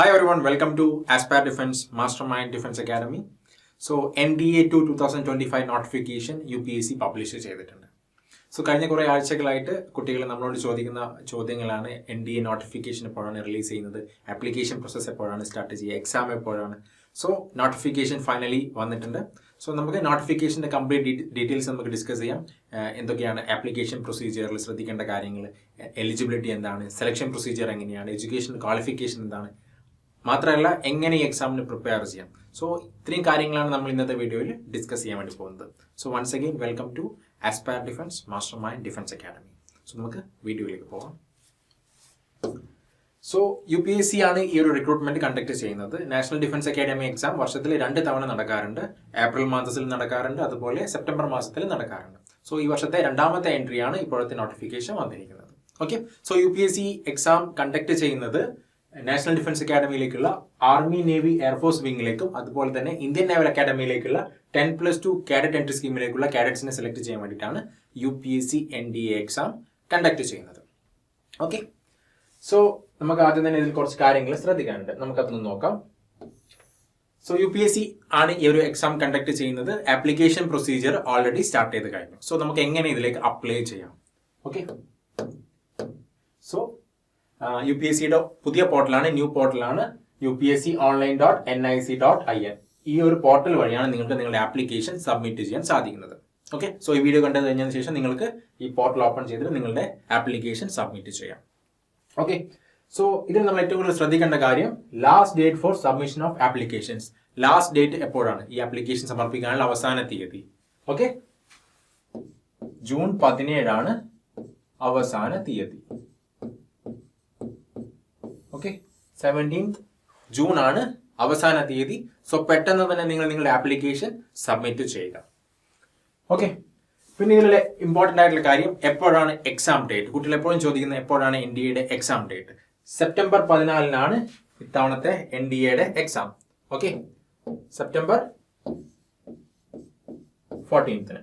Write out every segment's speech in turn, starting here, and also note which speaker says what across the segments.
Speaker 1: Hi everyone, welcome to Aspire Defense Mastermind Defense Academy. So N D A two two thousand publish ചെയ്തിട്ടുണ്ട്. So കഴിഞ്ഞ കുറേ ആഴ്ചകളായിട്ട് കുട്ടികൾ നമ്മളോട് ചോദിക്കുന്ന ചോദ്യങ്ങളാണ് എൻ ഡി എ നോട്ടിഫിക്കേഷൻ എപ്പോഴാണ് റിലീസ് ചെയ്യുന്നത് ആപ്ലിക്കേഷൻ പ്രോസസ്സ് എപ്പോഴാണ് സ്റ്റാർട്ട് ചെയ്യുക എക്സാം എപ്പോഴാണ്. സോ നോട്ടിഫിക്കേഷൻ ഫൈനലി വന്നിട്ടുണ്ട്. സോ നമുക്ക് നോട്ടിഫിക്കേഷന്റെ കംപ്ലീറ്റ് ഡീറ്റെയിൽസ് നമുക്ക് ഡിസ്കസ് ചെയ്യാം. എന്തൊക്കെയാണ് ആപ്ലിക്കേഷൻ പ്രൊസീജിയറിൽ ശ്രദ്ധിക്കേണ്ട കാര്യങ്ങൾ എലിജിബിലിറ്റി എന്താണ് സെലക്ഷൻ പ്രൊസീജിയർ എങ്ങനെയാണ് എഡ്യൂക്കേഷൻ ക്വാളിഫിക്കേഷൻ എന്താണ് മാത്രമല്ല എങ്ങനെ ഈ എക്സാമിന് പ്രിപ്പയർ ചെയ്യാം? സോ ഇത്രയും കാര്യങ്ങളാണ് നമ്മൾ ഇന്നത്തെ വീഡിയോയിൽ ഡിസ്കസ് ചെയ്യാൻ വേണ്ടി പോകുന്നത്. So once again welcome to aspire defence master mind defence academy so നമുക്ക് വീഡിയോയിലേക്ക് പോകാം. So U P S C ആണ് ഈ ഒരു റിക്രൂട്ട്മെന്റ് കണ്ടക്ട് ചെയ്യുന്നത്. നാഷണൽ ഡിഫൻസ് അക്കാഡമി എക്സാം വർഷത്തിൽ രണ്ട് തവണ നടക്കാറുണ്ട്. ഏപ്രിൽ മാസത്തിൽ നടക്കാറുണ്ട്. അതുപോലെ സെപ്റ്റംബർ മാസത്തിൽ നടക്കാറുണ്ട്. സോ ഈ വർഷത്തെ രണ്ടാമത്തെ എൻട്രിയാണ് ഇപ്പോഴത്തെ നോട്ടിഫിക്കേഷൻ വന്നിരിക്കുന്നത്. Okay so U P S C exam conduct ചെയ്യുന്നത് നാഷണൽ ഡിഫൻസ് അക്കാഡമിയിലേക്കുള്ള ആർമി നേവി എയർഫോഴ്സ് വിങ്ങിലേക്കും അതുപോലെ തന്നെ Indian naval അക്കാഡമിയിലേക്കുള്ള ten plus two cadet entry സ്കീമിലേക്കുള്ള കാഡറ്റ്സിനെ സെലക്ട് ചെയ്യാൻ വേണ്ടിയിട്ടാണ് U P S C N D A exam conduct ചെയ്യുന്നത്. ഓക്കെ സോ നമുക്ക് ആദ്യം തന്നെ ഇതിൽ കുറച്ച് കാര്യങ്ങൾ ശ്രദ്ധിക്കാനുണ്ട്. നമുക്കതൊന്ന് നോക്കാം. So U P S C ആണ് ഈ ഒരു എക്സാം കണ്ടക്ട് ചെയ്യുന്നത്. ആപ്ലിക്കേഷൻ പ്രൊസീജിയർ ഓൾറെഡി സ്റ്റാർട്ട് ചെയ്ത് കഴിഞ്ഞു. സോ നമുക്ക് എങ്ങനെ ഇതിലേക്ക് അപ്ലൈ ചെയ്യാം? Okay so U P S സിയുടെ പുതിയ പോർട്ടലാണ് new പോർട്ടലാണ് U P S C online dot N I C dot I N ഈ ഒരു പോർട്ടൽ വഴിയാണ് നിങ്ങൾക്ക് നിങ്ങളുടെ ആപ്ലിക്കേഷൻ സബ്മിറ്റ് ചെയ്യാൻ സാധിക്കുന്നത്. ഓക്കെ സോ ഈ വീഡിയോ കണ്ടു കഴിഞ്ഞതിന് ശേഷം നിങ്ങൾക്ക് ഈ പോർട്ടൽ ഓപ്പൺ ചെയ്തിട്ട് നിങ്ങളുടെ ആപ്ലിക്കേഷൻ സബ്മിറ്റ് ചെയ്യാം. ഓക്കെ സോ ഇതിൽ നമ്മൾ ഏറ്റവും കൂടുതൽ ശ്രദ്ധിക്കേണ്ട കാര്യം last date for submission of applications last date എപ്പോഴാണ് ഈ ആപ്ലിക്കേഷൻ സമർപ്പിക്കാനുള്ള അവസാന തീയതി? ഓക്കെ ജൂൺ പതിനേഴാണ് അവസാന തീയതി. ഓക്കെ സെവന്റീൻത് ജൂൺ ആണ് അവസാന തീയതി. സോ പെട്ടെന്ന് തന്നെ നിങ്ങൾ നിങ്ങളുടെ ആപ്ലിക്കേഷൻ സബ്മിറ്റ് ചെയ്യുക. ഓക്കെ പിന്നെ ഇതിലെ ഇമ്പോർട്ടന്റ് ആയിട്ടുള്ള കാര്യം എപ്പോഴാണ് എക്സാം ഡേറ്റ് കുട്ടികൾ എപ്പോഴും ചോദിക്കുന്നത് എപ്പോഴാണ് എൻ ഡി എയുടെ എക്സാം ഡേറ്റ് സെപ്റ്റംബർ പതിനാലിനാണ് ഇത്തവണത്തെ എൻ ഡി എയുടെ എക്സാം ഓക്കെ സെപ്റ്റംബർ ഫോർട്ടീൻത്തിന്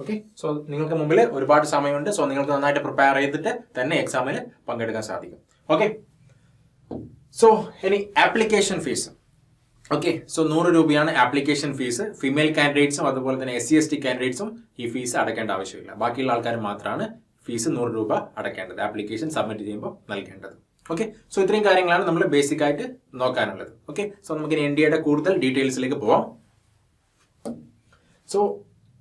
Speaker 1: ഓക്കെ സോ നിങ്ങൾക്ക് മുമ്പിൽ ഒരുപാട് സമയമുണ്ട്. സോ നിങ്ങൾക്ക് നന്നായിട്ട് പ്രിപ്പയർ ചെയ്തിട്ട് തന്നെ എക്സാമിൽ പങ്കെടുക്കാൻ സാധിക്കും. ഓക്കെ സോ ഇനി ആപ്ലിക്കേഷൻ ഫീസ് ഓക്കെ സോ നൂറ് രൂപയാണ് ആപ്ലിക്കേഷൻ ഫീസ് ഫീമെയിൽ കാൻഡിഡേറ്റ്സും അതുപോലെ തന്നെ എസ് സി എസ് ടി കാൻഡിഡേറ്റ്സും ഈ ഫീസ് അടയ്ക്കേണ്ട ആവശ്യമില്ല. ബാക്കിയുള്ള ആൾക്കാർ മാത്രമാണ് ഫീസ് നൂറ് രൂപ അടയ്ക്കേണ്ടത്. ആപ്ലിക്കേഷൻ സബ്മിറ്റ് ചെയ്യുമ്പോൾ നൽകേണ്ടത്. ഓക്കെ സോ ഇത്രയും കാര്യങ്ങളാണ് നമ്മൾ ബേസിക് ആയിട്ട് നോക്കാനുള്ളത്. ഓക്കെ സോ നമുക്ക് എൻ ഡി എയുടെ കൂടുതൽ ഡീറ്റെയിൽസിലേക്ക് പോവാം. സോ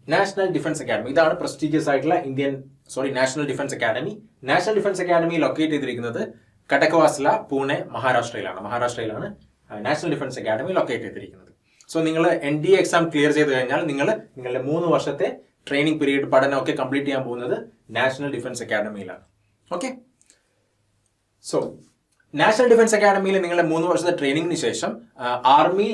Speaker 1: നാഷണൽ ഡിഫൻസ് അക്കാഡമി ഇതാണ് പ്രസ്റ്റീജിയസ് ആയിട്ടുള്ള Indian sorry national defence academy national defence academy locate ചെയ്തിരിക്കുന്നത് കടക്കവാസ്ല പൂനെ മഹാരാഷ്ട്രയിലാണ്. മഹാരാഷ്ട്രയിലാണ് നാഷണൽ ഡിഫൻസ് അക്കാഡമി ലൊക്കേറ്റ് ചെയ്തിരിക്കുന്നത്. സോ നിങ്ങൾ എൻ ഡി എക്സാം ക്ലിയർ ചെയ്ത് കഴിഞ്ഞാൽ നിങ്ങൾ നിങ്ങളുടെ മൂന്ന് വർഷത്തെ ട്രെയിനിങ് പീരീഡ് പഠനമൊക്കെ കംപ്ലീറ്റ് ചെയ്യാൻ പോകുന്നത് നാഷണൽ ഡിഫൻസ് അക്കാഡമിയിലാണ് ഓക്കെ സോ നാഷണൽ ഡിഫൻസ് അക്കാഡമിയിൽ നിങ്ങളുടെ മൂന്ന് വർഷത്തെ ട്രെയിനിങ്ങിന് ശേഷം ആർമി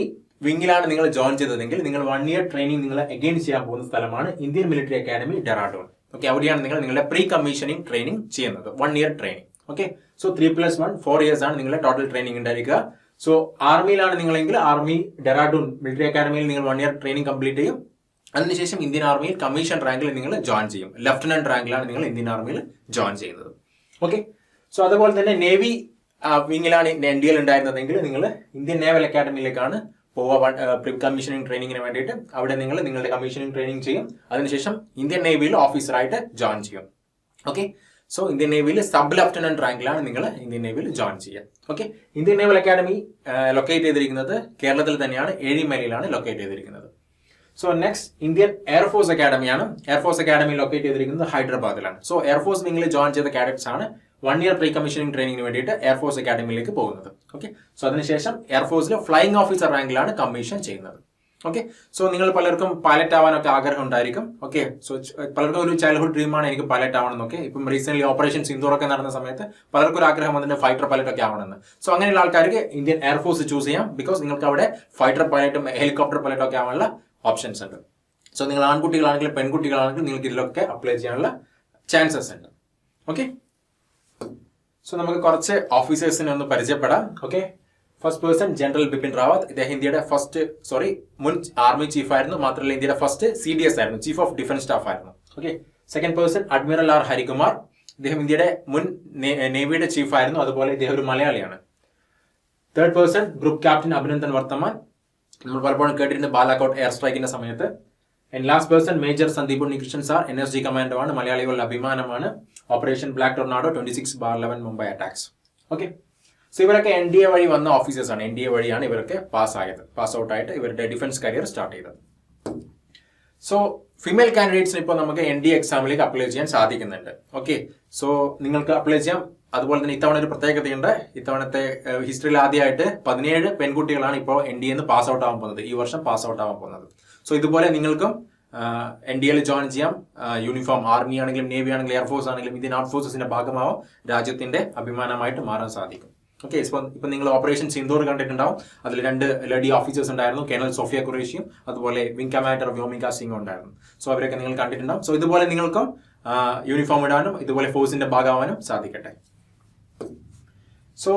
Speaker 1: വിങ്ങിലാണ് നിങ്ങൾ ജോയിൻ ചെയ്തതെങ്കിൽ നിങ്ങൾ വൺ ഇയർ ട്രെയിനിങ് നിങ്ങൾ അഗെയിൻ ചെയ്യാൻ പോകുന്ന സ്ഥലമാണ് Indian military academy Dehradun okay അവിടെയാണ് നിങ്ങൾ നിങ്ങളുടെ പ്രീ കമ്മീഷനിങ് ട്രെയിനിങ് ചെയ്യുന്നത്. One year training okay so three plus one four years ആണ് നിങ്ങളുടെ ടോട്ടൽ ട്രെയിനിങ് ഉണ്ടായിരിക്കുക. സോ ആർമിയിലാണ് നിങ്ങളെങ്കിൽ ആർമി ഡെറാഡൂൺ മിലിറ്ററി അക്കാഡമിയിൽ നിങ്ങൾ വൺ ഇയർ ട്രെയിനിങ് കംപ്ലീറ്റ് ചെയ്യും. അതിനുശേഷം ഇന്ത്യൻ ആർമിയിൽ കമ്മീഷൻ റാങ്കിൽ നിങ്ങൾ ജോയിൻ ചെയ്യും. ലെഫ്റ്റനന്റ് റാങ്കിലാണ് നിങ്ങൾ ഇന്ത്യൻ ആർമിയിൽ ജോയിൻ ചെയ്യുന്നത്. ഓക്കെ സോ അതുപോലെ തന്നെ നേവി വിങ്ങിലാണ് എൻ ഡി എൽ ഉണ്ടായിരുന്നതെങ്കിൽ നിങ്ങൾ ഇന്ത്യൻ നേവൽ അക്കാഡമിയിലേക്കാണ് പോവാ കമ്മീഷനിങ് ട്രെയിനിങ്ങിന് വേണ്ടിയിട്ട് അവിടെ നിങ്ങൾ നിങ്ങളുടെ കമ്മീഷനിങ് ട്രെയിനിങ് ചെയ്യും. അതിനുശേഷം ഇന്ത്യൻ നേവിയിൽ ഓഫീസറായിട്ട് ജോയിൻ ചെയ്യും. ഓക്കെ സോ ഇന്ത്യൻ നേവിയിൽ സബ് ലെഫ്റ്റനന്റ് റാങ്കിലാണ് നിങ്ങൾ ഇന്ത്യൻ നേവിയിൽ ജോയിൻ ചെയ്യുക okay Indian naval academy locate ചെയ്തിരിക്കുന്നത് കേരളത്തിൽ തന്നെയാണ്. ഏഴിമലയിലാണ് ലൊക്കേറ്റ് ചെയ്തിരിക്കുന്നത്. So next Indian air force അക്കാഡമിയാണ് air force academy locate ചെയ്തിരിക്കുന്നത് ഹൈദരാബാദിലാണ്. സോ എയർഫോഴ്സ് നിങ്ങൾ ജോയിൻ ചെയ്ത കാഡറ്റ്സ് ആണ് വൺ ഇയർ പ്രീ കമ്മീഷനിങ് ട്രെയിനിങ്ങിന് വേണ്ടിയിട്ട് എയർഫോഴ്സ് അക്കാഡമിയിലേക്ക് പോകുന്നത്. ഓക്കെ സോ അതിനുശേഷം എയർഫോഴ്സിൽ ഫ്ലൈയിങ് ഓഫീസർ റാങ്കിലാണ് കമ്മീഷൻ ചെയ്യുന്നത്. ഓക്കെ സോ നിങ്ങൾ പലർക്കും പൈലറ്റ് ആവാനൊക്കെ ആഗ്രഹം ഉണ്ടായിരിക്കും. ഓക്കെ സോ പലർക്കും ഒരു ചൈൽഡ്ഹുഡ് ഡ്രീമാണ് എനിക്ക് പൈലറ്റ് ആവണമെന്നൊക്കെ ഇപ്പം റീസെന്റ് ഓപ്പറേഷൻ സിന്ദൂറൊക്കെ നടന്ന സമയത്ത് പലർക്കും ഒരു ആഗ്രഹം വന്നിട്ട് ഫൈറ്റർ പൈലറ്റ് ഒക്കെ ആവണമെന്ന്. സോ അങ്ങനെയുള്ള ആൾക്കാർക്ക് ഇന്ത്യൻ എയർഫോഴ്സ് ചൂസ് ചെയ്യാം. ബിക്കോസ് നിങ്ങൾക്ക് അവിടെ ഫൈറ്റർ പൈലറ്റും ഹെലികോപ്റ്റർ പൈലറ്റും ഒക്കെ ആവാനുള്ള ഓപ്ഷൻസ് ഉണ്ട്. സോ നിങ്ങൾ ആൺകുട്ടികളാണെങ്കിലും പെൺകുട്ടികളാണെങ്കിലും നിങ്ങൾക്ക് ഇതിലൊക്കെ അപ്ലൈ ചെയ്യാനുള്ള ചാൻസസ് ഉണ്ട്. ഓക്കെ സോ നമുക്ക് കുറച്ച് ഓഫീസേഴ്സിനെ ഒന്ന് പരിചയപ്പെടാം. Okay first person general Bipin Rawat ഇദ്ദേഹം ഇന്ത്യയുടെ ഫസ്റ്റ് സോറി മുൻ ആർമി ചീഫ് ആയിരുന്നു. മാത്രമല്ല ഇന്ത്യയുടെ ഫസ്റ്റ് സി ഡി എസ് ആയിരുന്നു. ചീഫ് ഓഫ് ഡിഫൻസ് സ്റ്റാഫ് ആയിരുന്നു. Okay second person admiral R Harikumar ഇദ്ദേഹം ഇന്ത്യയുടെ മുൻ നേവിയുടെ ചീഫ് ആയിരുന്നു. അതുപോലെ ഇദ്ദേഹം ഒരു മലയാളിയാണ്. Third person group captain Abhinandan Varthaman നമ്മൾ പലപ്പോഴും കേട്ടിട്ടുണ്ട് ബാലാക്കോട്ട് എയർ സ്ട്രൈക്കിന്റെ സമയത്ത്. And last person major Sandeep Unnikrishnan sir N S G commando ആണ്. മലയാളികളുടെ അഭിമാനമാണ്. Operation black tornado twenty six bar eleven Mumbai attacks okay so ഇവരൊക്കെ എൻ ഡി എ വഴി വന്ന ഓഫീസേഴ്സാണ് എൻ ഡി എ വഴിയാണ് ഇവരൊക്കെ പാസ് ആയത്. പാസ് ഔട്ട് ആയിട്ട് ഇവരുടെ ഡിഫൻസ് കരിയർ സ്റ്റാർട്ട് ചെയ്തത്. സോ ഫീമെയിൽ കാൻഡിഡേറ്റ്സിന് ഇപ്പോൾ നമുക്ക് എൻ ഡി എക്സാമിലേക്ക് അപ്ലൈ ചെയ്യാൻ സാധിക്കുന്നുണ്ട്. ഓക്കെ സോ നിങ്ങൾക്ക് അപ്ലൈ ചെയ്യാം. അതുപോലെ തന്നെ ഇത്തവണ ഒരു പ്രത്യേകതയുണ്ട്. ഇത്തവണത്തെ ഹിസ്റ്ററിയിൽ ആദ്യമായിട്ട് പതിനേഴ് പെൺകുട്ടികളാണ് ഇപ്പോൾ എൻ ഡി എന്ന് പാസ് ഔട്ട് ആവാൻ പോകുന്നത്. ഈ വർഷം പാസ് ഔട്ട് ആവാൻ പോകുന്നത്. സോ ഇതുപോലെ നിങ്ങൾക്കും എൻ ഡി എൽ ജോയിൻ ചെയ്യാം. യൂണിഫോം ആർമി ആണെങ്കിലും നേവി ആണെങ്കിലും എയർഫോഴ്സ് ആണെങ്കിലും ഇന്ത്യൻ ആർട്ട് ഫോഴ്സസിന്റെ ഭാഗമാവും. രാജ്യത്തിന്റെ അഭിമാനമായിട്ട് മാറാൻ സാധിക്കും. ഓക്കെ ഇപ്പൊ ഇപ്പം നിങ്ങൾ ഓപ്പറേഷൻ സിന്ദൂർ കണ്ടിട്ടുണ്ടാവും. അതിൽ രണ്ട് ലേഡി ഓഫീസേഴ്സ് ഉണ്ടായിരുന്നു കേണൽ സോഫിയ കുറേഷ്യയും അതുപോലെ വിംഗ് കമാൻഡർ വ്യോമിക സിംഗും ഉണ്ടായിരുന്നു. സോ അവരൊക്കെ നിങ്ങൾ കണ്ടിട്ടുണ്ടാവും. സോ ഇതുപോലെ നിങ്ങൾക്കും യൂണിഫോം ഇടാനും ഇതുപോലെ ഫോഴ്സിന്റെ ഭാഗമാവാനും സാധിക്കട്ടെ. So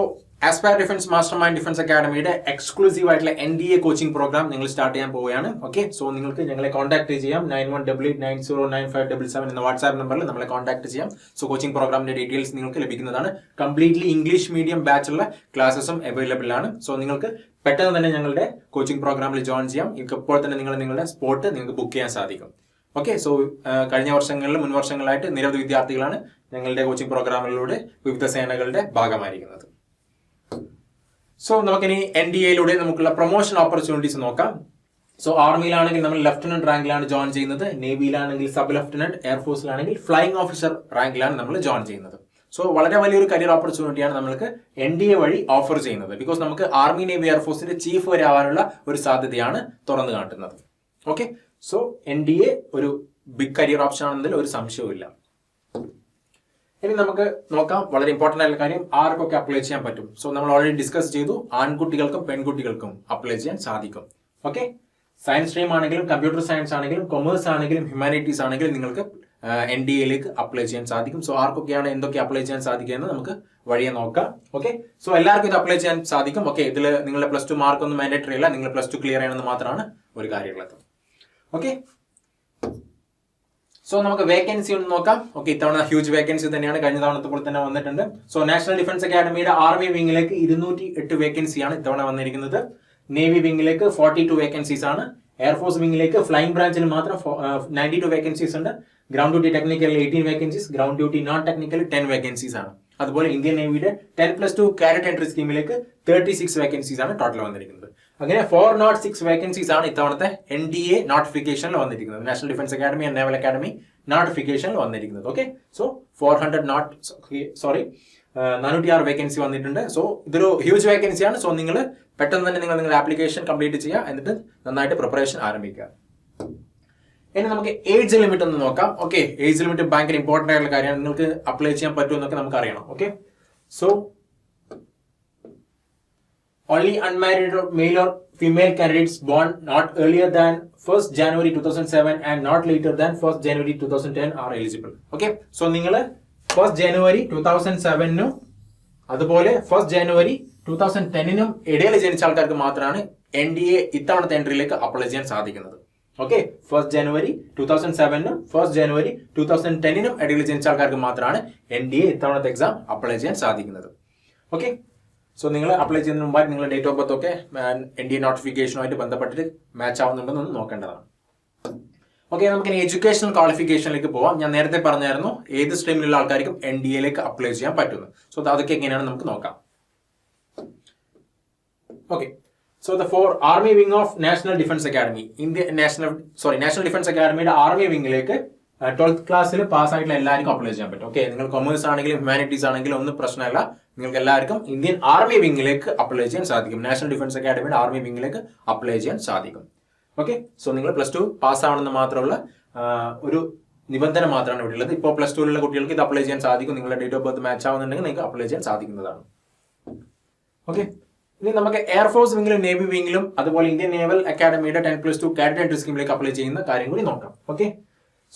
Speaker 1: aspire defence master mind defence അക്കാഡമിയുടെ exclusive ആയിട്ടുള്ള N D A coaching program നിങ്ങൾ സ്റ്റാർട്ട് ചെയ്യാൻ പോവുകയാണ്. ഓക്കെ സോ നിങ്ങൾക്ക് ഞങ്ങളെ കോൺടാക്ട് ചെയ്യാം. Nine one double eight nine zero nine five double seven എന്ന വാട്സ്ആപ്പ് നമ്പറിൽ നമ്മളെ കോൺടാക്ട് ചെയ്യാം. സോ കോച്ചിങ് പ്രോഗ്രാമിന്റെ ഡീറ്റെയിൽസ് നിങ്ങൾക്ക് ലഭിക്കുന്നതാണ്. കംപ്ലീറ്റ്ലി ഇംഗ്ലീഷ് മീഡിയം ബാച്ചുള്ള ക്ലാസ്സസും അവൈലബിൾ ആണ്. സോ നിങ്ങൾക്ക് പെട്ടെന്ന് തന്നെ ഞങ്ങളുടെ കോച്ചിങ് പ്രോഗ്രാമിൽ ജോയിൻ ചെയ്യാം. നിങ്ങൾക്ക് ഇപ്പോൾ തന്നെ നിങ്ങൾ നിങ്ങളുടെ സ്പോട്ട് നിങ്ങൾക്ക് ബുക്ക് ചെയ്യാൻ സാധിക്കും. ഓക്കെ സോ കഴിഞ്ഞ വർഷങ്ങളിൽ മുൻ വർഷങ്ങളായിട്ട് നിരവധി വിദ്യാർത്ഥികളാണ് ഞങ്ങളുടെ കോച്ചിങ് പ്രോഗ്രാമിലൂടെ വിവിധ സേനകളുടെ ഭാഗമായിരിക്കുന്നത്. സോ നമുക്കിനി എൻ ഡി എയിലൂടെ നമുക്കുള്ള പ്രൊമോഷൻ ഓപ്പർച്യൂണിറ്റീസ് നോക്കാം. സോ ആർമിയിലാണെങ്കിൽ നമ്മൾ ലെഫ്റ്റനന്റ് റാങ്കിലാണ് ജോയിൻ ചെയ്യുന്നത്. നേവിയിലാണെങ്കിൽ സബ് ലെഫ്റ്റനന്റ് എയർഫോഴ്സിലാണെങ്കിൽ ഫ്ലൈയിങ് ഓഫീസർ റാങ്കിലാണ് നമ്മൾ ജോയിൻ ചെയ്യുന്നത്. സോ വളരെ വലിയൊരു കരിയർ ഓപ്പർച്യൂണിറ്റിയാണ് നമ്മൾക്ക് എൻ ഡി എ വഴി ഓഫർ ചെയ്യുന്നത്. ബിക്കോസ് നമുക്ക് ആർമി നേവി എയർഫോഴ്സിന്റെ ചീഫ് വരെ ആവാനുള്ള ഒരു സാധ്യതയാണ് തുറന്നു കാട്ടുന്നത്. Okay so N D A ഒരു ബിഗ് കരിയർ ഓപ്ഷൻ ആണെന്നതിൽ ഒരു സംശയവും ഇനി നമുക്ക് നോക്കാം. വളരെ ഇമ്പോർട്ടന്റ് ആയിട്ടുള്ള കാര്യം ആർക്കൊക്കെ അപ്ലൈ ചെയ്യാൻ പറ്റും? സോ നമ്മൾ ഓൾറെഡി ഡിസ്കസ് ചെയ്തു. ആൺകുട്ടികൾക്കും പെൺകുട്ടികൾക്കും അപ്ലൈ ചെയ്യാൻ സാധിക്കും. ഓക്കെ സയൻസ് സ്ട്രീം ആണെങ്കിലും കമ്പ്യൂട്ടർ സയൻസ് ആണെങ്കിലും കൊമേഴ്സ് ആണെങ്കിലും ഹ്യൂമാനിറ്റീസ് ആണെങ്കിലും നിങ്ങൾക്ക് എൻ ഡി എയിലേക്ക് അപ്ലൈ ചെയ്യാൻ സാധിക്കും. സോ ആർക്കൊക്കെയാണ് എന്തൊക്കെ അപ്ലൈ ചെയ്യാൻ സാധിക്കുക എന്ന് നമുക്ക് വഴിയെ നോക്കാം. ഓക്കെ സോ എല്ലാവർക്കും ഇത് അപ്ലൈ ചെയ്യാൻ സാധിക്കും. ഓക്കെ ഇതിൽ നിങ്ങളുടെ പ്ലസ് ടു മാർക്ക് ഒന്നും മാൻഡേറ്ററി അല്ല. നിങ്ങൾ പ്ലസ് ടു ക്ലിയർ ചെയ്യണമെന്ന് മാത്രമാണ് ഒരു കാര്യമുള്ളത്. ഓക്കെ സോ നമുക്ക് വേക്കൻസി ഒന്ന് നോക്കാം. ഓക്കെ ഇത്തവണ ഹ്യൂജ് വേക്കൻസി തന്നെയാണ്. കഴിഞ്ഞ തവണത്തെ പോലെ തന്നെ വന്നിട്ടുണ്ട്. സോ നാഷണൽ ഡിഫൻസ് അക്കാഡമിയുടെ ആർമി വിംഗിലേക്ക് ഇരുന്നൂറ്റി എട്ട് വേക്കൻസിയാണ് ഇത്തവണ വന്നിരിക്കുന്നത്. നേവി വിംഗിലേക്ക് ഫോർട്ടി ടു വേക്കൻസീസ് ആണ് എയർഫോഴ്സ് വിംഗിലേക്ക് ഫ്ലൈയിങ് ബ്രാഞ്ചിന് മാത്രം നയന്റി ടു വേക്കൻസീസ് ഉണ്ട്. Ground duty technical eighteen vacancies ground duty non technical ten vacancies ആണ്. അതുപോലെ Indian നേവിയുടെ ten plus two cadet entry സ്കീമിലേക്ക് thirty six vacancies ആണ് ടോട്ടൽ വന്നിരിക്കുന്നത്. അങ്ങനെ ഫോർ നോട്ട് സിക്സ് വേക്കൻസീസ് ആണ് ഇത്തവണത്തെ എൻ ഡി എ നോട്ടിഫിക്കേഷനിൽ വന്നിരിക്കുന്നത്. National defence academy and naval academy നോട്ടിഫിക്കേഷനിൽ വന്നിരിക്കുന്നത്. Okay so four hundred not sorry നാനൂറ്റി ആറ് വേക്കൻസി വന്നിട്ടുണ്ട്. സോ ഇതൊരു ഹ്യൂജ് വേക്കൻസിയാണ് സോ നിങ്ങൾ പെട്ടെന്ന് തന്നെ നിങ്ങൾ നിങ്ങളുടെ ആപ്ലിക്കേഷൻ കംപ്ലീറ്റ് ചെയ്യുക. എന്നിട്ട് നന്നായിട്ട് പ്രിപ്പറേഷൻ ആരംഭിക്കുക. ഇനി നമുക്ക് ഏജ് ലിമിറ്റ് ഒന്ന് നോക്കാം. ഓക്കെ ഏജ് ലിമിറ്റ് ഭയങ്കര ഇമ്പോർട്ടന്റ് ആയിട്ടുള്ള കാര്യമാണ്. നിങ്ങൾക്ക് അപ്ലൈ ചെയ്യാൻ പറ്റുമെന്നൊക്കെ നമുക്ക് അറിയണം okay so only unmarried or male or female candidates born not earlier than 1st January 2007 and not later than 1st January 2010 are eligible. Okay? So നിങ്ങൾ ഫസ്റ്റ് ജനുവരി ടു തൗസൻഡ് സെവനും അതുപോലെ ഫസ്റ്റ് ജനുവരി ടു തൗസൻഡ് ടെന്നിനും ഇടയിൽ ജനിച്ച ആൾക്കാർക്ക് മാത്രമാണ് N D A ഇത്തവണത്തെ എൻട്രിയിലേക്ക് apply ചെയ്യാൻ സാധിക്കുന്നത് okay first January two thousand സെവനും first January two thousand ടെന്നിനും ഇടയിൽ ജനിച്ച ആൾക്കാർക്ക് മാത്രമാണ് എൻ ഡി എ ഇത്തവണത്തെ എക്സാം അപ്ലൈ ചെയ്യാൻ സാധിക്കുന്നത് ഓക്കെ സോ നിങ്ങൾ അപ്ലൈ ചെയ്യുന്നതിന് മുമ്പായി നിങ്ങൾ ഡേറ്റ് ഓഫ് ബർത്ത് ഒക്കെ എൻ ഡി നോട്ടിഫിക്കേഷനുമായിട്ട് ബന്ധപ്പെട്ടിട്ട് മാച്ച് ആവുന്നുണ്ടെന്ന് നോക്കേണ്ടതാണ്. ഓക്കെ നമുക്ക് ഇനി എഡ്യൂക്കേഷണൽ ക്വാളിഫിക്കേഷനിലേക്ക് പോവാം. ഞാൻ നേരത്തെ പറഞ്ഞായിരുന്നു ഏത് സ്ട്രീമിലുള്ള ആൾക്കാർക്കും എൻ ഡി എയിലേക്ക് അപ്ലൈ ചെയ്യാൻ പറ്റുന്നു. സോ അതൊക്കെ എങ്ങനെയാണ് നമുക്ക് നോക്കാം. Okay so the for army wing of national defence academy India national sorry national defence അക്കാഡമിയുടെ army വിംഗിലേക്ക് ട്വൽത്ത് ക്ലാസ്സിൽ പാസ്സായിട്ടുള്ള എല്ലാവർക്കും അപ്ലൈ ചെയ്യാൻ പറ്റും. ഓക്കെ നിങ്ങൾ കൊമേഴ്സ് ആണെങ്കിലും ഹ്യൂമാനിറ്റീസ് ആണെങ്കിലും ഒന്നും പ്രശ്നമല്ല. നിങ്ങൾക്ക് എല്ലാവർക്കും ഇന്ത്യൻ ആർമി വിങ്ങിലേക്ക് അപ്ലൈ ചെയ്യാൻ സാധിക്കും. നാഷണൽ ഡിഫൻസ് അക്കാഡമിയുടെ ആർമി വിങ്ങിലേക്ക് അപ്ലൈ ചെയ്യാൻ സാധിക്കും. ഓക്കെ സോ നിങ്ങൾ പ്ലസ് ടു പാസ്സാവണമെന്ന് മാത്രമുള്ള ഒരു നിബന്ധന മാത്രമാണ് ഇവിടെ ഉള്ളത്. ഇപ്പോൾ പ്ലസ് ടുവിലുള്ള കുട്ടികൾക്ക് ഇത് അപ്ലൈ ചെയ്യാൻ സാധിക്കും. നിങ്ങളുടെ ഡേറ്റ് ഓഫ് ബർത്ത് മാച്ച് ആവുന്നുണ്ടെങ്കിൽ നിങ്ങൾക്ക് അപ്ലൈ ചെയ്യാൻ സാധിക്കുന്നതാണ്. ഓക്കെ ഇനി നമുക്ക് എയർഫോഴ്സ് വിങ്ങിലും നേവി വിങ്ങിലും അതുപോലെ ഇന്ത്യൻ നേവൽ അക്കാഡമിയുടെ ടെൻ പ്ലസ് ടു കാഡറ്റ് സ്കീമിലേക്ക് അപ്ലൈ ചെയ്യുന്ന കാര്യം കൂടി നോക്കാം. Okay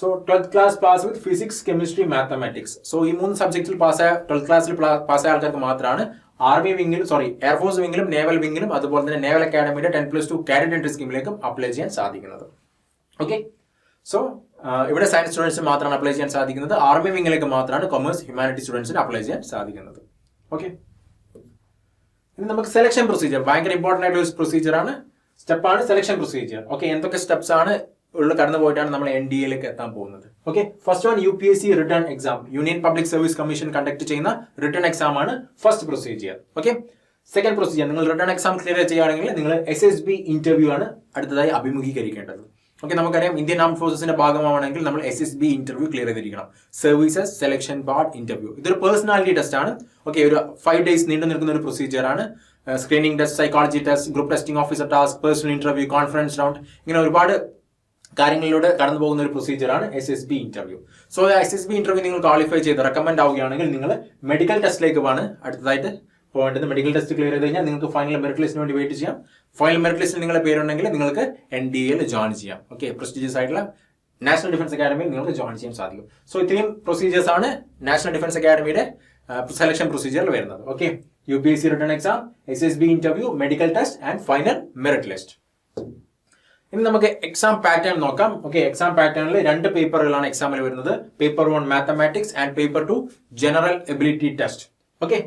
Speaker 1: so twelfth class pass with physics chemistry mathematics so ഈ മൂന്ന് സബ്ജക്റ്റിൽ പാസ്സായ ട്വൽത്ത് ക്ലാസ്സിൽ പാസ്സായ ആൾക്കാർക്ക് മാത്രമാണ് ആർമി വിംഗിലും സോറി എയർഫോഴ്സ് വിംഗിലും നേവൽ വിംഗിലും അതുപോലെ തന്നെ naval അക്കാഡമിയുടെ ten plus two cadet entry സ്കീമിലേക്കും apply ചെയ്യാൻ സാധിക്കുന്നത്. ഓക്കെ സോ ഇവിടെ സയൻസ് സ്റ്റുഡൻസിന് മാത്രമാണ് അപ്ലൈ ചെയ്യാൻ സാധിക്കുന്നത്. ആർമി വിംഗിലേക്ക് മാത്രമാണ് കൊമേഴ്സ് ഹ്യൂമാനിറ്റി സ്റ്റുഡൻസിന് അപ്ലൈ ചെയ്യാൻ സാധിക്കുന്നത്. ഓക്കെ ഇനി നമുക്ക് സെലക്ഷൻ പ്രൊസീജിയർ ഭയങ്കര ഇമ്പോർട്ടന്റ് ആയിട്ടുള്ള ഒരു പ്രൊസീജിയർ ആണ്. സ്റ്റെപ്പാണ് സെലക്ഷൻ പ്രൊസീജിയർ ഓക്കെ എന്തൊക്കെ സ്റ്റെപ്സ് ആണ് ഉള്ള കടന്നു പോയിട്ടാണ് നമ്മൾ എൻ ഡി എയിലേക്ക് എത്താൻ പോകുന്നത്. Okay first one U P S C written exam union public service commission conduct ചെയ്യുന്ന റിട്ടേൺ എക്സാം ആണ് first procedure okay second procedure നിങ്ങൾ റിട്ടേൺ എക്സാം ക്ലിയർ ചെയ്യുകയാണെങ്കിൽ നിങ്ങൾ എസ് എസ് ബി ഇന്റർവ്യൂ ആണ് അടുത്തതായി അഭിമുഖീകരിക്കേണ്ടത്. ഓക്കെ നമുക്കറിയാം ഇന്ത്യൻ ആം ഫോഴ്സസിന്റെ ഭാഗമാണെങ്കിൽ നമ്മൾ S S B interview clear ചെയ്തിരിക്കണം. സർവീസസ് സെലക്ഷൻ ബാർഡ് ഇന്റർവ്യൂ ഇതൊരു പേഴ്സണാലിറ്റി ടെസ്റ്റ് ആണ്. ഓക്കെ ഒരു ഫൈവ് ഡേയ്സ് നീണ്ടു നിൽക്കുന്ന ഒരു പ്രൊസീജിയർ ആണ്. Screening test psychology test group testing officer task personal interview conference round ഇങ്ങനെ ഒരുപാട് കാര്യങ്ങളിലൂടെ കടന്നു പോകുന്ന ഒരു പ്രൊസീജിയറാണ് S S B interview so S S B interview നിങ്ങൾ ക്വാളിഫൈ ചെയ്ത് റെക്കമെൻഡ് ആവുകയാണെങ്കിൽ നിങ്ങൾ മെഡിക്കൽ ടെസ്റ്റിലേക്ക് ആണ് അടുത്തതായിട്ട് പോകേണ്ടത് മെഡിക്കൽ ടെസ്റ്റ് ക്ലിയർ ചെയ്ത് കഴിഞ്ഞാൽ നിങ്ങൾക്ക് ഫൈനൽ മെറിറ്റ് ലിസ്റ്റിന് വേണ്ടി വെയിറ്റ് ചെയ്യാം. ഫൈനൽ മെറിറ്റ് ലിസ്റ്റിൽ നിങ്ങളുടെ പേരുണ്ടെങ്കിൽ നിങ്ങൾക്ക് എൻ ഡി എയിൽ ജോയിൻ ചെയ്യാം. ഓക്കെ പ്രസ്റ്റീജിയസ് ആയിട്ടുള്ള നാഷണൽ ഡിഫൻസ് അക്കാഡമിയിൽ നിങ്ങൾക്ക് ജോയിൻ ചെയ്യാൻ സാധിക്കും. സോ ഇത്രയും പ്രൊസീജിയേഴ്സ് ആണ് നാഷണൽ ഡിഫൻസ് അക്കാഡമിയുടെ സെലക്ഷൻ പ്രൊസീജിയറിൽ വരുന്നത്. Okay U P S C written exam S S B interview medical test and final merit list ഇനി നമുക്ക് എക്സാം പാറ്റേൺ നോക്കാം. ഓക്കെ എക്സാം പാറ്റേണിൽ രണ്ട് പേപ്പറുകളാണ് എക്സാമിൽ വരുന്നത്. Paper one mathematics and paper two general ability test okay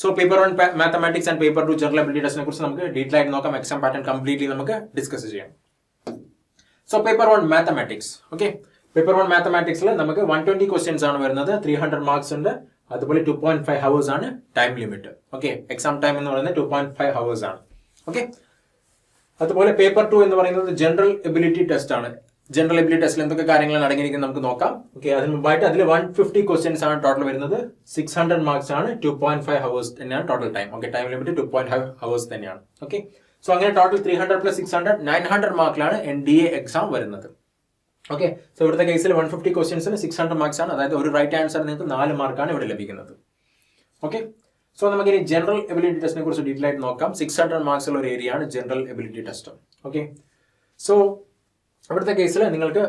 Speaker 1: so paper one mathematics and paper two general ability ടെസ്റ്റിനെ കുറിച്ച് നമുക്ക് ഡീറ്റെയിൽ ആയിട്ട് നോക്കാം. എക്സാം പാറ്റേൺ കംപ്ലീറ്റ്ലി നമുക്ക് ഡിസ്കസ് ചെയ്യാം. So paper one mathematics okay paper one മാത്തമാറ്റിക്സിൽ നമുക്ക് one twenty questions ആണ് വരുന്നത്. Three hundred marks ഉണ്ട്. അതുപോലെ ടു പോയിന്റ് ഫൈവ് ഹവേഴ്സ് ആണ് time limit okay exam time എന്ന് പറയുന്നത് ടു പോയിന്റ് ഫൈവ് ഹവേഴ്സ് ആണ്. ഓക്കെ അതുപോലെ പേപ്പർ ടു എന്ന് പറയുന്നത് ജനറൽ എബിലിറ്റി ടെസ്റ്റ് ആണ്. ജനറൽ എബിലിറ്റി ടെസ്റ്റിൽ എന്തൊക്കെ കാര്യങ്ങളാണ് അടങ്ങിയിരിക്കുന്നത് നമുക്ക് നോക്കാം. ഓക്കെ അതിന് മുമ്പായിട്ട് അതിൽ വൺ ഫിഫ്റ്റി ക്വസ്റ്റ്യൻസ് ആണ് ടോട്ടൽ വരുന്നത്. സിക്സ് ഹൺഡ്രഡ് മാർക്സ് ആണ് ടു പോയിന്റ് ഫൈവ് ഹവേഴ്സ് തന്നെയാണ് total time okay time limit two point five hours തന്നെയാണ്. ഓക്കെ സോ അങ്ങനെ total three hundred plus six hundred nine hundred മാർക്കിലാണ് N D A exam വരുന്നത്. Okay so ഇവിടുത്തെ കേസിൽ one fifty ക്വസ്റ്റ്യൻസിന് six hundred marks ആണ്. അതായത് ഒരു റൈറ്റ് ആൻസർ നിങ്ങൾക്ക് നാല് മാർക്കാണ് ഇവിടെ ലഭിക്കുന്നത്. ഓക്കെ സോ നമുക്ക് ഇനി ജനറൽ എബിലിറ്റി ടെസ്റ്റിനെ കുറിച്ച് ഡീറ്റെയിൽ ആയിട്ട് നോക്കാം. സിക്സ് ഹൺഡ്രഡ് മാർക്സ് ഉള്ള ഒരു ഏരിയ ആണ് general ability test okay so ഇവിടുത്തെ കേസിൽ നിങ്ങൾക്ക്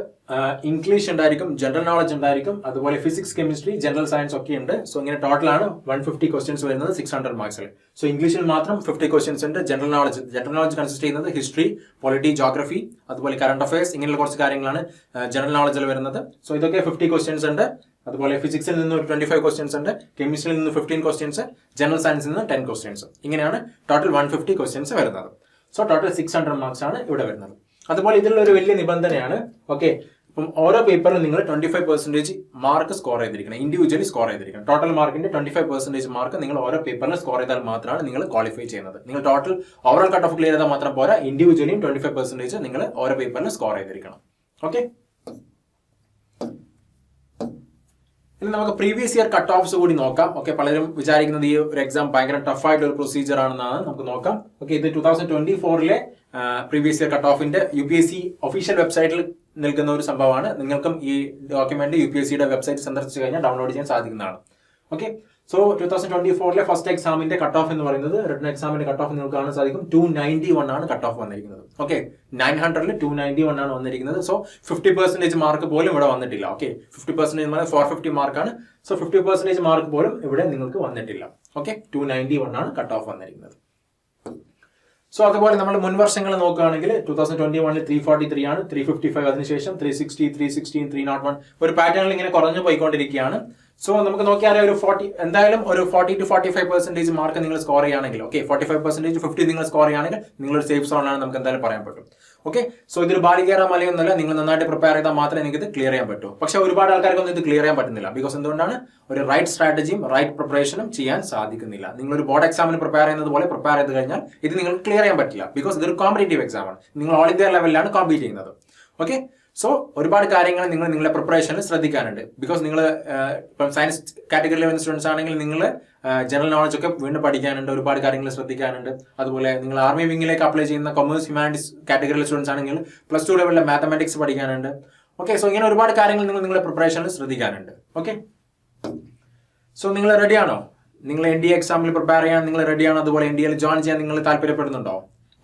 Speaker 1: ഇംഗ്ലീഷ് ഉണ്ടായിരിക്കും ജനറൽ നോളജ് ഉണ്ടായിരിക്കും അതുപോലെ ഫിസിക്സ് കെമിസ്ട്രി ജനറൽ സയൻസ് ഒക്കെ ഉണ്ട്. സോ ഇങ്ങനെ ടോട്ടലാണ് വൺ ഫിഫ്റ്റി ക്വസ്റ്റ്യൻസ് വരുന്നത് സിക്സ് ഹൺഡ്രഡ് മാർക്സിൽ സോ ഇംഗ്ലീഷിൽ മാത്രം ഫിഫ്റ്റി ക്വസ്റ്റ്യൻസ് ഉണ്ട്. General knowledge general knowledge consist ചെയ്യുന്നത് ഹിസ്റ്ററി പൊളിറ്റി ജോഗ്രഫി അതുപോലെ കറണ്ട് അഫയേഴ്സ് ഇങ്ങനെയുള്ള കുറച്ച് കാര്യങ്ങളാണ് ജനറൽ നോളജിൽ വരുന്നത്. സോ ഇതൊക്കെ ഫിഫ്റ്റി ക്വസ്റ്റ്യൻസ് ഉണ്ട്. അതുപോലെ ഫിസിക്സിൽ നിന്ന് ഒരു ട്വന്റി ഫൈവ് ക്വസ്റ്റ്യൻസ് ഉണ്ട് കെമിസ്ട്രിയിൽ നിന്ന് ഫിഫ്റ്റീൻ ക്വസ്റ്റ്യൻസ് ജനറൽ സയൻസിൽ നിന്ന് ടെൻ ക്വസ്റ്റ്യൻസ് ഇങ്ങനെയാണ് ടോട്ടൽ വൺ ഫിഫ്റ്റി ക്വസ്റ്റ്യൻസ് വരുന്നത്. So total six hundred marks ആണ് ഇവിടെ വരുന്നത്. അതുപോലെ ഇതിലുള്ള ഒരു വലിയ നിബന്ധനയാണ് ഓക്കെ ഇപ്പം ഓരോ പേപ്പറിലും നിങ്ങൾ twenty five percentage mark score ചെയ്തിരിക്കണം ഇൻഡിവിജ്വലി സ്കോർ ചെയ്തിരിക്കണം. ടോട്ടൽ മാർക്കിന്റെ ട്വന്റി ഫൈവ് പെർസെന്റേജ് മാർക്ക് നിങ്ങൾ ഓരോ പേപ്പറിൽ സ്കോർ ചെയ്താൽ മാത്രമാണ് നിങ്ങൾ ക്വാളിഫൈ ചെയ്യുന്നത്. നിങ്ങൾ total overall cut off clear ചെയ്താൽ മാത്രം പോരാ ഇൻഡിവിജ്വലിയും ട്വന്റി ഫൈവ് പെർസെന്റേജ് നിങ്ങൾ ഓരോ പേപ്പറിൽ സ്കോർ ചെയ്തിരിക്കണം. ഓക്കെ ഇനി നമുക്ക് പ്രീവിയസ് ഇയർ കട്ട് ഓഫ്സ് കൂടി നോക്കാം. ഓക്കെ പലരും വിചാരിക്കുന്നത് ഈ ഒരു എക്സാം ഭയങ്കര ടഫ് ആയിട്ടുള്ള ഒരു പ്രൊസീജിയർ ആണെന്നാണ്. നമുക്ക് നോക്കാം. ഓക്കെ ഇത് ടൂ തൗസൻഡ് ട്വന്റി ഫോറിലെ previous year cut ഓഫിന്റെ U P S C official വെബ്സൈറ്റിൽ നിൽക്കുന്ന ഒരു സംഭവമാണ്. നിങ്ങൾക്കും ഈ ഡോക്യുമെന്റ് യു പി എസ് സിയുടെ വെബ്സൈറ്റ് സന്ദർശിച്ചു കഴിഞ്ഞാൽ ഡൗൺലോഡ് ചെയ്യാൻ സാധിക്കുന്നതാണ്. Okay so two thousand twenty ഫോറിലെ first എക്സാമിന്റെ കട്ട് ഓഫ് എന്ന് പറയുന്നത് റിട്ടൺ എക്സാമിന്റെ കട്ട് ഓഫ് നിങ്ങൾക്ക് കാണാൻ സാധിക്കും. ടു നയന്റി വൺ ആണ് കട്ട് ഓഫ് വന്നിരിക്കുന്നത്. ഓക്കെ നയൻ ഹൺഡ്രഡിൽ ടു നയന്റി വൺ ആണ് വന്നിരിക്കുന്നത്. സോ ഫിഫ്റ്റി പെർസെന്റേജ് മാർക്ക് പോലും ഇവിടെ വന്നിട്ടില്ല. Okay fifty percentage four fifty മാർക്കാണ് സോ ഫിഫ്റ്റി പെർസെന്റേജ് മാർക്ക് പോലും ഇവിടെ നിങ്ങൾക്ക് വന്നിട്ടില്ല. ഓക്കെ ടു നയന്റി വൺ ആണ് കട്ട് ഓഫ് വന്നിരിക്കുന്നത്. സോ അതുപോലെ നമ്മൾ മുൻ വർഷങ്ങൾ നോക്കുകയാണെങ്കിൽ ടൂ തൗസൻഡ് ട്വന്റി വണ്ണിൽ ത്രീ ഫോർട്ടി ത്രീ ആണ്. ത്രീ ഫിഫ്റ്റി ഫൈവ് അതിനുശേഷം three sixty three sixteen three naught one ഒരു പാറ്റേണിൽ ഇങ്ങനെ കുറഞ്ഞു പോയിക്കൊണ്ടിരിക്കുകയാണ്. സോ നമുക്ക് നോക്കിയാൽ ഒരു ഫോർട്ടി എന്തായാലും ഒരു forty two forty five percentage mark നിങ്ങൾ സ്കോർ ചെയ്യുകയാണെങ്കിൽ okay forty five percentage fifty നിങ്ങൾ സ്കോർ ചെയ്യുകയാണെങ്കിൽ നിങ്ങളൊരു സേഫ് സോൺ ആണ് നമുക്ക് എന്തായാലും പറയാൻ പറ്റും. ഓക്കെ സോ ഇതൊരു ബാലികേറ മലയൊന്നുമല്ല. നിങ്ങൾ നന്നായിട്ട് പ്രിപ്പയർ ചെയ്താൽ മാത്രമേ നിങ്ങൾക്ക് ഇത് ക്ലിയർ ചെയ്യാൻ പറ്റൂ. പക്ഷെ ഒരുപാട് ആൾക്കാർക്കൊന്നും ഇത് ക്ലിയർ ചെയ്യാൻ പറ്റുന്നില്ല. ബിക്കോസ് എന്തുകൊണ്ടാണ്? ഒരു റൈറ്റ് സ്ട്രാറ്റജിയും റൈറ്റ് പ്രിപ്പറേഷനും ചെയ്യാൻ സാധിക്കുന്നില്ല. നിങ്ങൾ ഒരു ബോർഡ് എക്സാമിന് പ്രിപ്പയർ ചെയ്യുന്നത് പോലെ പ്രിപ്പയർ ചെയ്ത് കഴിഞ്ഞാൽ ഇത് നിങ്ങൾക്ക് ക്ലിയർ ചെയ്യാൻ പറ്റില്ല. ബിക്കോസ് ഇതൊരു കോമ്പറ്റേറ്റീവ് എക്സാമാണ് നിങ്ങൾ ഓൾ ഇന്ത്യ ലെവലിലാണ് കോമ്പീറ്റ് ചെയ്യുന്നത്. ഓക്കെ സോ ഒരുപാട് കാര്യങ്ങൾ നിങ്ങൾ നിങ്ങളുടെ പ്രിപ്പറേഷനിൽ ശ്രദ്ധിക്കാനുണ്ട്. ബിക്കോസ് നിങ്ങൾ ഇപ്പം സയൻസ് കാറ്റഗറിയിൽ വരുന്ന സ്റ്റുഡൻസ് ആണെങ്കിൽ നിങ്ങൾ ജനറൽ നോളജ് ഒക്കെ വീണ്ടും പഠിക്കാനുണ്ട് ഒരുപാട് കാര്യങ്ങൾ ശ്രദ്ധിക്കാനുണ്ട്. അതുപോലെ നിങ്ങൾ ആർമി വിങ്ങിലേക്ക് അപ്ലൈ ചെയ്യുന്ന കൊമേഴ്സ് ഹ്യൂമാനിറ്റീസ് കാറ്റഗറിയിലെ സ്റ്റുഡൻസ് ആണെങ്കിൽ പ്ലസ് ടു ലെവലിലെ മാത്തമാറ്റിക്സ് പഠിക്കാനുണ്ട്. ഓക്കെ സോ ഇങ്ങനെ ഒരുപാട് കാര്യങ്ങൾ നിങ്ങൾ നിങ്ങളുടെ പ്രിപ്പറേഷനിൽ ശ്രദ്ധിക്കാനുണ്ട്. ഓക്കെ സോ നിങ്ങൾ റെഡിയാണോ നിങ്ങൾ എൻ ഡി എ എക്സാമിൽ പ്രിപ്പയർ ചെയ്യാൻ നിങ്ങൾ റെഡിയാണോ അതുപോലെ എൻ ഡി എൽ ജോയിൻ ചെയ്യാൻ നിങ്ങൾ താല്പര്യപ്പെടുന്നുണ്ടോ?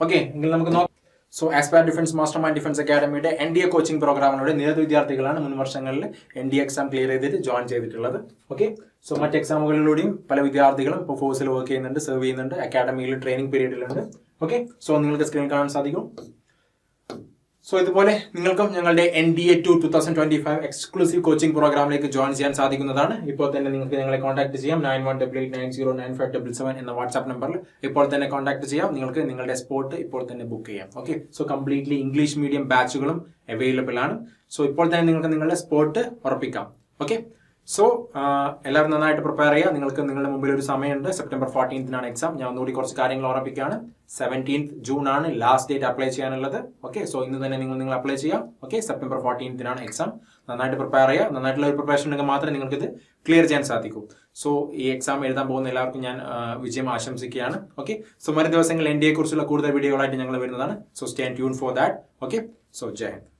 Speaker 1: ഓക്കെ എങ്കിൽ നമുക്ക് നോക്കാം. So aspire defence master mind defence അക്കാഡമിയുടെ N D A coaching പ്രോഗ്രാമിലൂടെ നിരവധി വിദ്യാർത്ഥികളാണ് മുൻ വർഷങ്ങളിൽ എൻ ഡി എക്സാം ക്ലിയർ ചെയ്തിട്ട് ജോയിൻ ചെയ്തിട്ടുള്ളത്. ഓക്കെ സോ മറ്റ് എക്സാമുകളിലൂടെയും പല വിദ്യാർത്ഥികളും ഇപ്പോൾ ഫോഴ്സിൽ വർക്ക് ചെയ്യുന്നുണ്ട് സെർവ് ചെയ്യുന്നുണ്ട് അക്കാഡമിയിൽ ട്രെയിനിങ് പീരീഡിലുണ്ട് ഓക്കെ സോ നിങ്ങൾക്ക് സ്ക്രീനിൽ കാണാൻ സാധിക്കും. സോ ഇതുപോലെ നിങ്ങൾക്കും ഞങ്ങളുടെ N D A two two thousand twenty five exclusive coaching പ്രോഗ്രാമിലേക്ക് ജോയിൻ ചെയ്യാൻ സാധിക്കുന്നതാണ്. ഇപ്പോൾ തന്നെ നിങ്ങൾക്ക് ഞങ്ങളെ കോൺടാക്ട് ചെയ്യാം. Nine one double eight nine zero nine five double seven എന്ന വാട്സ്ആപ്പ് നമ്പറിൽ ഇപ്പോൾ തന്നെ കോൺടാക്ട് ചെയ്യാം. നിങ്ങൾക്ക് നിങ്ങളുടെ സ്പോട്ട് ഇപ്പോൾ തന്നെ ബുക്ക് ചെയ്യാം. Okay so completely English medium ബാച്ചുകളും available ആണ്. സോ ഇപ്പോൾ തന്നെ നിങ്ങൾക്ക് നിങ്ങളുടെ സ്പോട്ട് ഉറപ്പിക്കാം. ഓക്കെ സോ എല്ലാവരും നന്നായിട്ട് പ്രിപ്പയർ ചെയ്യുക. നിങ്ങൾക്ക് നിങ്ങളുടെ മുമ്പിൽ ഒരു സമയമുണ്ട്. സെപ്റ്റംബർ ഫോർട്ടീൻത്തിനാണ് എക്സാം ഞാൻ ഒന്നുകൂടി കുറച്ച് കാര്യങ്ങൾ ഓർമ്മിപ്പിക്കുകയാണ്. സെവന്റീൻത്ത് ജൂൺ ആണ് ലാസ്റ്റ് ഡേറ്റ് അപ്ലൈ ചെയ്യാനുള്ളത്. ഓക്കെ സോ ഇന്ന് തന്നെ നിങ്ങൾ നിങ്ങൾ അപ്ലൈ ചെയ്യുക ഓക്കെ സെപ്റ്റംബർ ഫോർട്ടീൻത്തിനാണ് എക്സാം നന്നായിട്ട് പ്രിപ്പയർ ചെയ്യുക. നന്നായിട്ടുള്ള ഒരു പ്രിപ്പറേഷൻ ഉണ്ടെങ്കിൽ മാത്രമേ നിങ്ങൾക്ക് ഇത് ക്ലിയർ ചെയ്യാൻ സാധിക്കൂ. സോ ഈ എക്സാം എഴുതാൻ പോകുന്ന എല്ലാവർക്കും ഞാൻ വിജയം ആശംസിക്കുകയാണ്. ഓക്കെ സോ വരും ദിവസങ്ങളിൽ എൻ ഡി എ കുറിച്ചുള്ള കൂടുതൽ വീഡിയോകളായിട്ട് ഞങ്ങൾ വരുന്നതാണ്. So stay tune for that okay so Jai Hind.